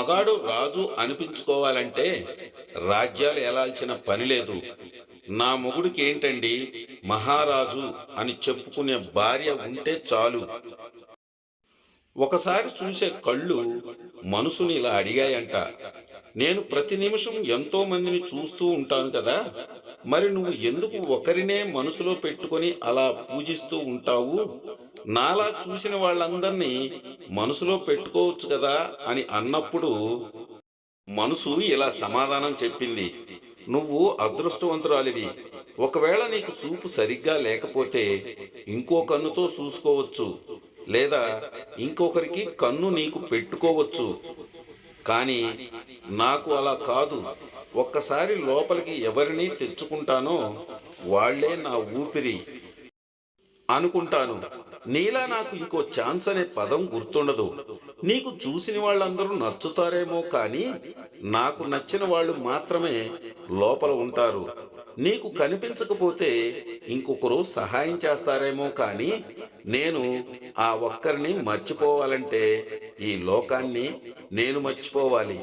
మగాడు రాజు అనిపించుకోవాలంటే రాజ్యాలు ఎలాల్సిన పని లేదు. నా మొగుడికి ఏంటండి మహారాజు అని చెప్పుకునే భార్య ఉంటే చాలు. ఒకసారి చూసే కళ్ళు మనసుని ఇలా అడిగాయంట. నేను ప్రతి నిమిషం ఎంతో మందిని చూస్తూ ఉంటాను కదా. మరి నువ్వు ఎందుకు ఒకరినే మనసులో పెట్టుకొని అలా పూజిస్తూ ఉంటావు? నాలా చూసిన వాళ్ళందరినీ మనసులో పెట్టుకోవచ్చు కదా అని అన్నప్పుడు మనసు ఇలా సమాధానం చెప్పింది. నువ్వు అదృష్టవంతురాలివి. ఒకవేళ నీకు చూపు సరిగ్గా లేకపోతే ఇంకో కన్నుతో చూసుకోవచ్చు. లేదా ఇంకొకరికి కన్ను నీకు పెట్టుకోవచ్చు. కానీ నాకు అలా కాదు. ఒక్కసారి లోపలికి ఎవరిని తెచ్చుకుంటానో వాళ్ళే నా ఊపిరి అనుకుంటాను. నీలా నాకు ఇంకో ఛాన్స్ అనే పదం గుర్తుండదు. నీకు చూసిన వాళ్ళందరూ నచ్చుతారేమో కానీ నాకు నచ్చిన వాళ్ళు మాత్రమే లోపల ఉంటారు. నీకు కనిపించకపోతే ఇంకొకరు సహాయం చేస్తారేమో కానీ నేను ఆ ఒక్కరిని మర్చిపోవాలంటే ఈ లోకాన్ని నేను మర్చిపోవాలి.